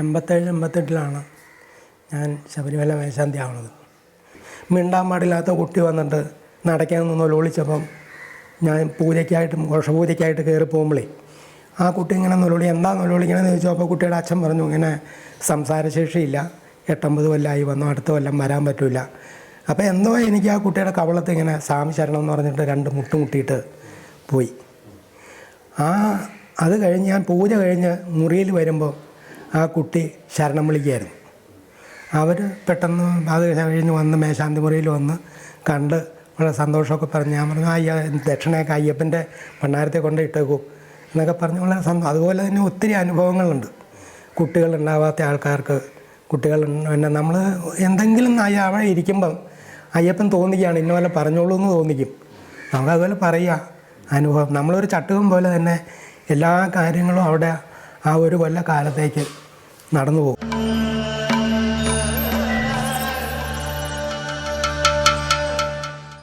എൺപത്തേഴ് എൺപത്തെട്ടിലാണ് ഞാൻ ശബരിമല മേശാന്തി ആവുന്നത് മിണ്ടാൻ പാടില്ലാത്ത കുട്ടി വന്നിട്ട് നടക്കാൻ നിന്ന് ലോളിച്ചപ്പം ഞാൻ പൂജയ്ക്കായിട്ട് ഘോഷപൂജയ്ക്കായിട്ട് കയറി പോകുമ്പളേ ആ കുട്ടി ഇങ്ങനെ നൊലോളി എന്താ നൊലോളിക്കണമെന്ന് ചോദിച്ചു. അപ്പോൾ കുട്ടിയുടെ അച്ഛൻ പറഞ്ഞു ഇങ്ങനെ സംസാരശേഷിയില്ല. എട്ടൊമ്പത് കൊല്ലമായി വന്നു അടുത്ത കൊല്ലം വരാൻ പറ്റില്ല അപ്പോൾ എന്തോ എനിക്ക് ആ കുട്ടിയുടെ കവളത്ത് ഇങ്ങനെ സ്വാമി ശരണം എന്ന് പറഞ്ഞിട്ട് രണ്ട് മുട്ടുമുട്ടിയിട്ട് പോയി. ആ അത് കഴിഞ്ഞ് ഞാൻ പൂജ കഴിഞ്ഞ് മുറിയിൽ വരുമ്പോൾ ആ കുട്ടി ശരണം വിളിക്കുകയായിരുന്നു. അവർ പെട്ടെന്ന് അത് കഴിഞ്ഞ് വന്ന് മേശാന്തി മുറിയിൽ വന്ന് കണ്ട് വളരെ സന്തോഷമൊക്കെ പറഞ്ഞ്. ഞാൻ പറഞ്ഞു അയ്യ ദക്ഷിണയൊക്കെ അയ്യപ്പന്റെ ഭണ്ണാരത്തെ കൊണ്ട് ഇട്ടേക്കൂ എന്നൊക്കെ പറഞ്ഞ്. വളരെ സന്തോഷം അതുപോലെ തന്നെ ഒത്തിരി അനുഭവങ്ങളുണ്ട്. കുട്ടികളുണ്ടാവാത്ത ആൾക്കാർക്ക് കുട്ടികൾ പിന്നെ നമ്മൾ എന്തെങ്കിലും അവിടെ ഇരിക്കുമ്പം അയ്യപ്പൻ തോന്നിക്കുകയാണ് ഇന്ന പോലെ പറഞ്ഞോളൂ എന്ന് തോന്നിക്കും. നമുക്ക് അതുപോലെ പറയുക അനുഭവം. നമ്മളൊരു ചട്ടുകം പോലെ തന്നെ എല്ലാ കാര്യങ്ങളും അവിടെ ആ ഒരു കൊല്ല കാലത്തേക്ക് നടന്നു പോകും